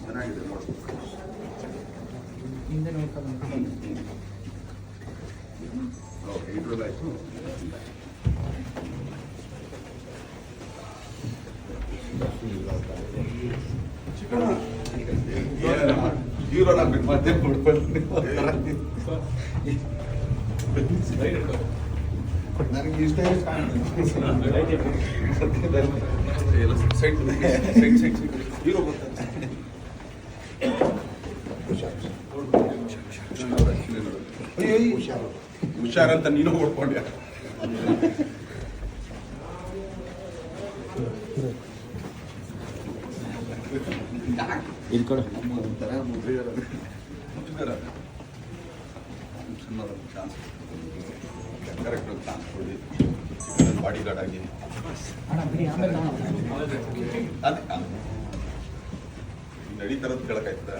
ಚೆನ್ನಾಗಿದೆ ನೋಡಿ ಹಿಂದೆ ನೋಡ್ಕೊಂಡು ನನಗೆ ಇಷ್ಟ ಹೀರೋ ಹುಷಾರಂತ ನೀನು ಓಡ್ಕೊಂಡ್ಯ? ಇಲ್ಲಿ ಕೊಡು ಒಂಥರ ಮುದ್ರಿಗಾರ ಮುದ್ರಿಗಾರ ಚಾನ್ಸ್ ಕರೆಕ್ಟ್ ಚಾನ್ಸ್ ಕೊಡಿ. ಬಾಡಿ ಗಾರ್ಡ್ ಆಗಿ ಅದೇ ನಡೀತಾರದ್ದು ಕೇಳಕ್ಕಾಯ್ತದ